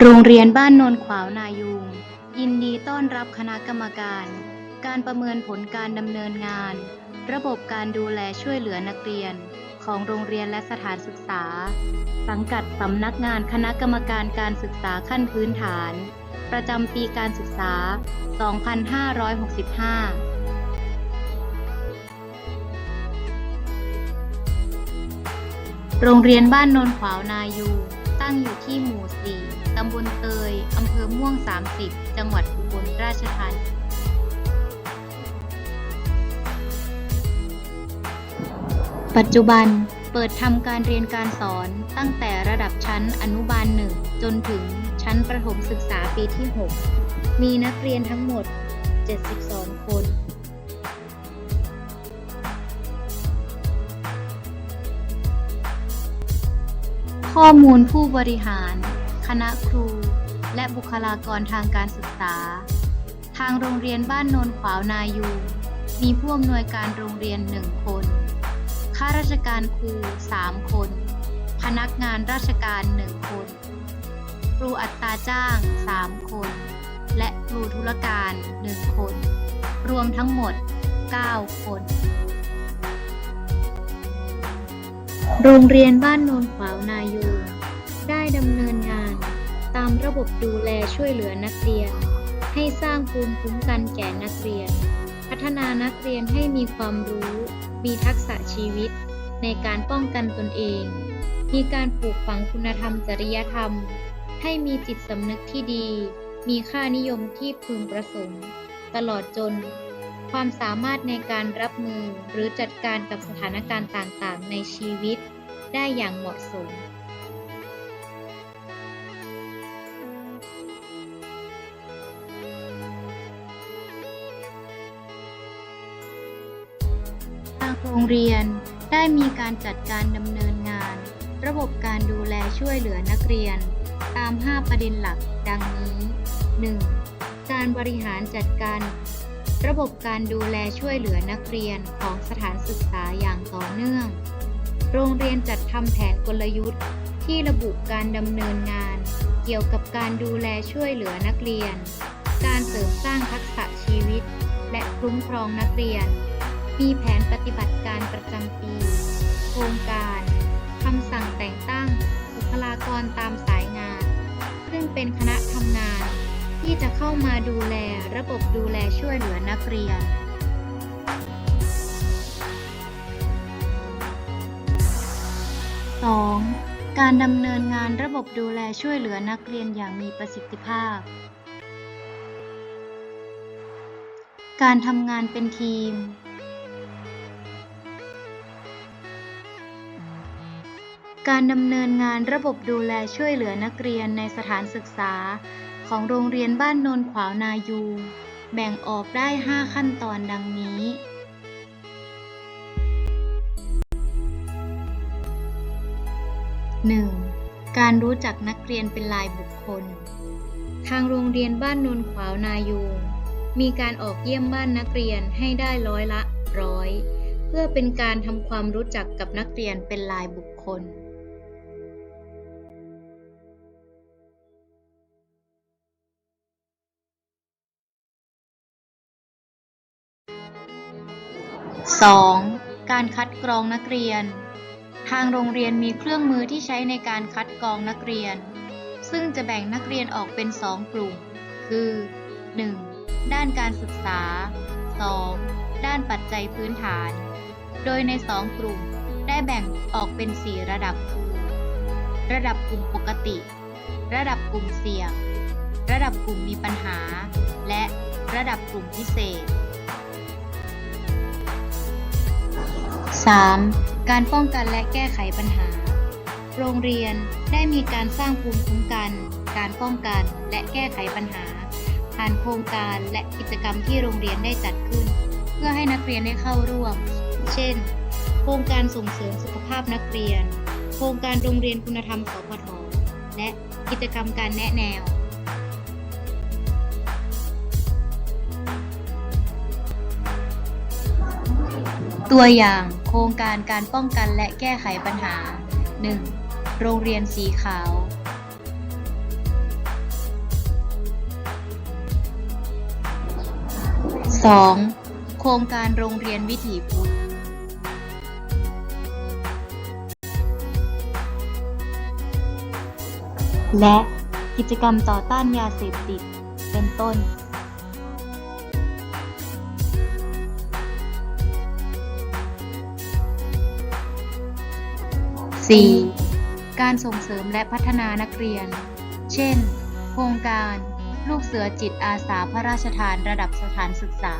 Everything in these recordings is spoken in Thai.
โรงเรียนบ้านโนนขวาวนายูง ยินดีต้อนรับคณะกรรมการ การประเมินผลการดำเนินงาน ระบบการดูแลช่วยเหลือนักเรียน ของโรงเรียนและสถานศึกษา สังกัดสำนักงานคณะกรรมการการศึกษาขั้นพื้นฐาน ประจำปีการศึกษา 2565โรงเรียนบ้านโนนขวาวนายู ตั้งอยู่ที่หมู่ 4 ตำบลเตย อำเภอม่วง 30 จังหวัดอุบลราชธานีปัจจุบันเปิดทำการเรียนการสอนตั้งแต่ระดับชั้นอนุบาล1จนถึงชั้นประถมศึกษาปีที่ 6 มีนักเรียนทั้งหมด 72 คน ข้อมูลผู้บริหาร คณะครู และบุคลากรทางการศึกษา ทางโรงเรียนบ้านโนนขวาวนายู มีผู้อำนวยการโรงเรียน1คน ข้าราชการครู3คน พนักงานราชการ1คน ครูอัตราจ้าง3คน และครูธุรการ1คน รวมทั้งหมด 9 คน โรงเรียนบ้านโนนขวาวนายูได้ดำเนินงาน ตามระบบดูแลช่วยเหลือนักเรียน ให้สร้างภูมิคุ้มกันแก่นักเรียน พัฒนานักเรียนให้มีความรู้ มีทักษะชีวิต ในการป้องกันตนเอง มีการปลูกฝังคุณธรรมจริยธรรม ให้มีจิตสำนึกที่ดี มีค่านิยมที่พึงประสงค์ ตลอดจน ความสามารถในการรับมือหรือจัดการกับสถานการณ์ต่างๆ ในชีวิตได้อย่างเหมาะสม ทางโรงเรียนได้มีการจัดการดำเนินงาน ระบบการดูแลช่วยเหลือนักเรียน ตาม 5 ประเด็นหลักดังนี้ 1. การบริหารจัดการ ระบบการดูแลช่วยเหลือนักเรียนของสถานศึกษาอย่างต่อเนื่อง โรงเรียนจัดทำแผนกลยุทธ์ ที่ระบุการดำเนินงาน เกี่ยวกับการดูแลช่วยเหลือนักเรียน การเสริมสร้างทักษะชีวิต และคุ้มครองนักเรียน มีแผนปฏิบัติการประจำปี โครงการคำสั่งแต่งตั้งบุคลากรตามสายงาน ซึ่งเป็นคณะ จะเข้ามาดูแลระบบดูแลช่วยเหลือนักเรียน 2. การดำเนินงานระบบดูแลช่วยเหลือนักเรียนอย่างมีประสิทธิภาพ การทำงานเป็นทีม การดำเนินงานระบบดูแลช่วยเหลือนักเรียนในสถานศึกษา ของโรงเรียนบ้านโนนขวาวนายู แบ่งออกได้ 5 ขั้นตอนดังนี้ 1. การรู้จักนักเรียนเป็นรายบุคคล ทางโรงเรียนบ้านโนนขวาวนายู มีการออกเยี่ยมบ้านนักเรียนให้ได้ร้อยละร้อย เพื่อเป็นการทำความรู้จักกับนักเรียนเป็นรายบุคคล 2. การคัดกรองนักเรียน ทางโรงเรียนมีเครื่องมือที่ใช้ในการคัดกรองนักเรียน ซึ่งจะแบ่งนักเรียนออกเป็น 2 กลุ่ม คือ 1. ด้านการศึกษา 2. ด้านปัจจัยพื้นฐาน โดยใน 2 กลุ่มได้แบ่งออกเป็น 4 ระดับคือ ระดับกลุ่มปกติ ระดับกลุ่มเสี่ยง ระดับกลุ่มมีปัญหา และระดับกลุ่มพิเศษ 3. การป้องกันและแก้ไขปัญหา โรงเรียนได้มีการสร้างภูมิคุ้มกัน การป้องกันและแก้ไขปัญหา ผ่านโครงการและกิจกรรมที่โรงเรียนได้จัดขึ้น เพื่อให้นักเรียนได้เข้าร่วม เช่น โครงการส่งเสริมสุขภาพนักเรียน โครงการโรงเรียนคุณธรรมสพทและกิจกรรมการแนะแนว ตัวอย่างโครงการการป้องกันและแก้ไขปัญหา 1. โรงเรียนสีขาว 2. โครงการโรงเรียนวิถีพุทธ และกิจกรรมต่อต้านยาเสพติด เป็นต้น 4. การส่งเสริมและพัฒนานักเรียน เช่น โครงการ ลูกเสือจิตอาสาพระราชทานระดับสถานศึกษา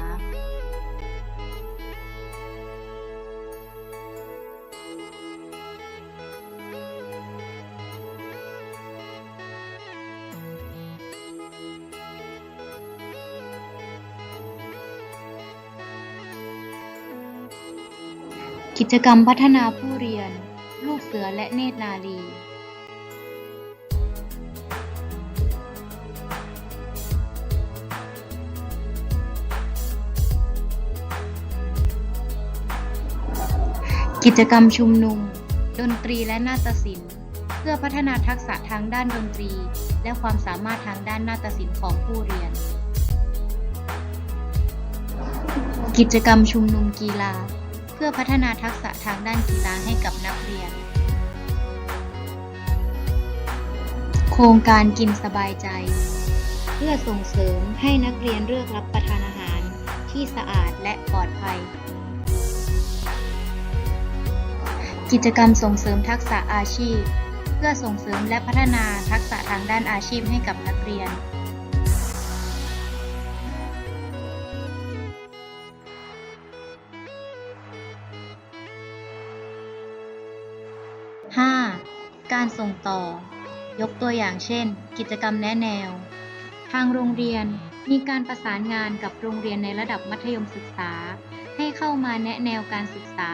กิจกรรมพัฒนาผู้เรียน สือและเนตรนารีกิจกรรมชุมนุม ดนตรีและนาฏศิลป์ เพื่อพัฒนาทักษะทางด้านดนตรี และความสามารถทางด้านนาฏศิลป์ของผู้เรียน กิจกรรมชุมนุมกีฬา เพื่อพัฒนาทักษะทางด้านกีฬาให้กับนักเรียน โครงการกินสบายใจ เพื่อส่งเสริมให้นักเรียนเลือกรับประทานอาหารที่สะอาดและปลอดภัย กิจกรรมส่งเสริมทักษะอาชีพ เพื่อส่งเสริมและพัฒนาทักษะทางด้านอาชีพให้กับนักเรียน 5. การส่งต่อ ยกตัวอย่างเช่น กิจกรรมแนะแนว ทางโรงเรียนมีการประสานงานกับโรงเรียนในระดับมัธยมศึกษา ให้เข้ามาแนะแนวการศึกษา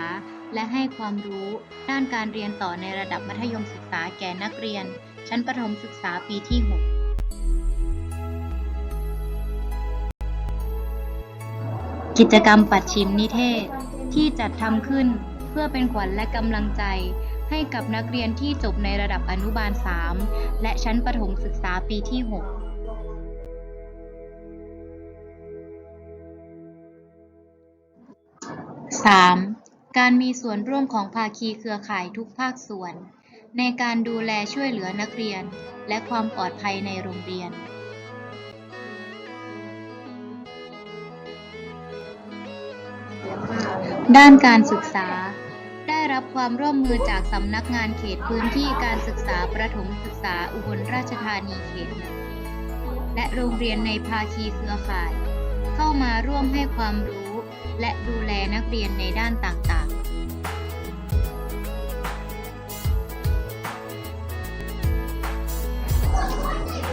และให้ความรู้ด้านการเรียนต่อในระดับมัธยมศึกษาแก่นักเรียน ชั้นประถมศึกษาปีที่ 6กิจกรรมปัดชิมนิเทศที่จัดทำขึ้นเพื่อเป็นขวัญและกำลังใจ ให้กับนักเรียนที่จบในระดับอนุบาล 3 และชั้นประถมศึกษาปีที่6 3. การมีส่วนร่วมของภาคีเครือข่ายทุกภาคส่วน ในการดูแลช่วยเหลือนักเรียน และความปลอดภัยในโรงเรียน ด้านการศึกษา ได้รับความร่วมมือจากสำนักงานเขตพื้นที่การศึกษาประถมศึกษาอุบลราชธานีเขตหนึ่งและโรงเรียนในภาคีเครือข่าย เข้ามาร่วมให้ความรู้และดูแลนักเรียนในด้านต่างๆ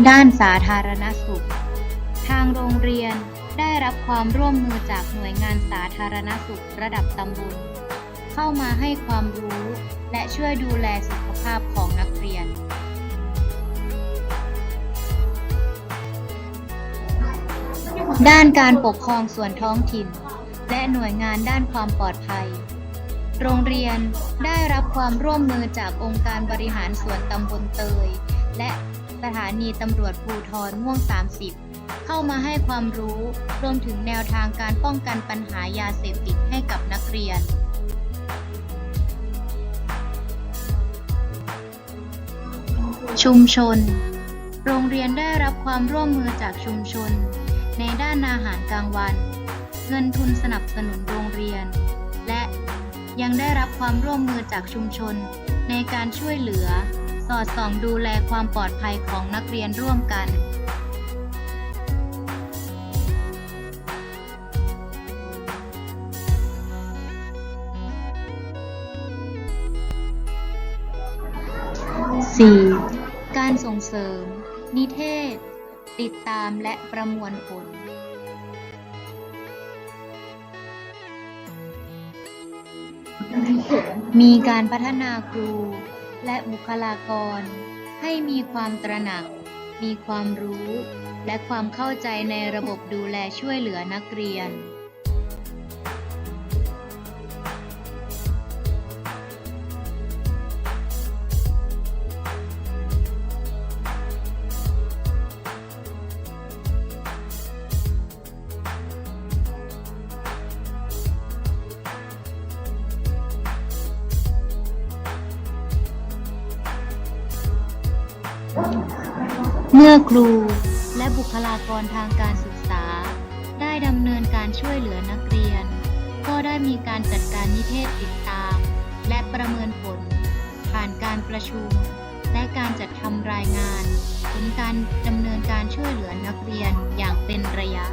ด้านสาธารณสุข ทางโรงเรียนได้รับความร่วมมือจากหน่วยงานสาธารณสุขระดับตำบล เข้ามาให้ความรู้ และช่วยดูแลสุขภาพของนักเรียน ด้านการปกครองส่วนท้องถิ่น และหน่วยงานด้านความปลอดภัย โรงเรียนได้รับความร่วมมือจากองค์การบริหารส่วนตำบลเตย และสถานีตำรวจภูทรม่วง 30เข้ามาให้ความรู้ รวมถึงแนวทางการป้องกันปัญหายาเสพติดให้กับนักเรียน ชุมชน โรงเรียนได้รับความร่วมมือจากชุมชน ในด้านอาหารกลางวัน เงินทุนสนับสนุนโรงเรียน และยังได้รับความร่วมมือจากชุมชน ในการช่วยเหลือ สอดส่องดูแลความปลอดภัยของนักเรียนร่วมกัน 4. การส่งเสริม นิเทศ ติดตามและประมวลผลมีการพัฒนาครู และบุคลากร ให้มีความตระหนัก มีความรู้ และความเข้าใจในระบบดูแลช่วยเหลือนักเรียน เมื่อครูและบุคลากรทางการศึกษา ได้ดำเนินการช่วยเหลือนักเรียน ก็ได้มีการจัดการนิเทศติดตาม และประเมินผล ผ่านการประชุม และการจัดทำรายงาน ถึงการดำเนินการช่วยเหลือนักเรียนอย่างเป็นระยะ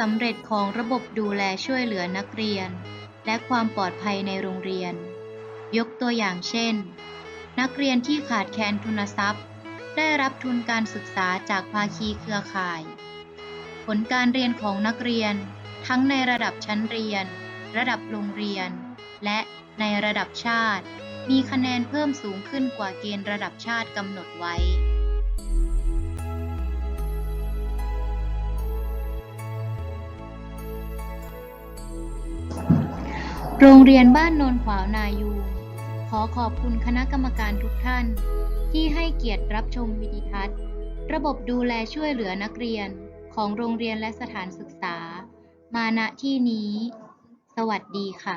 สำเร็จของระบบดูแลช่วยเหลือนักเรียน และความปลอดภัยในโรงเรียน ยกตัวอย่างเช่น นักเรียนที่ขาดแคลนทุนทรัพย์ ได้รับทุนการศึกษาจากภาคีเครือข่าย ผลการเรียนของนักเรียน ทั้งในระดับชั้นเรียน ระดับโรงเรียน และในระดับชาติ มีคะแนนเพิ่มสูงขึ้นกว่าเกณฑ์ระดับชาติกำหนดไว้ โรงเรียนบ้านโนนขวาวนายูขอขอบคุณคณะกรรมการทุกท่าน ที่ให้เกียรติรับชมวิดีทัศน์ ระบบดูแลช่วยเหลือนักเรียนของโรงเรียนและสถานศึกษา มาณที่นี้ สวัสดีค่ะ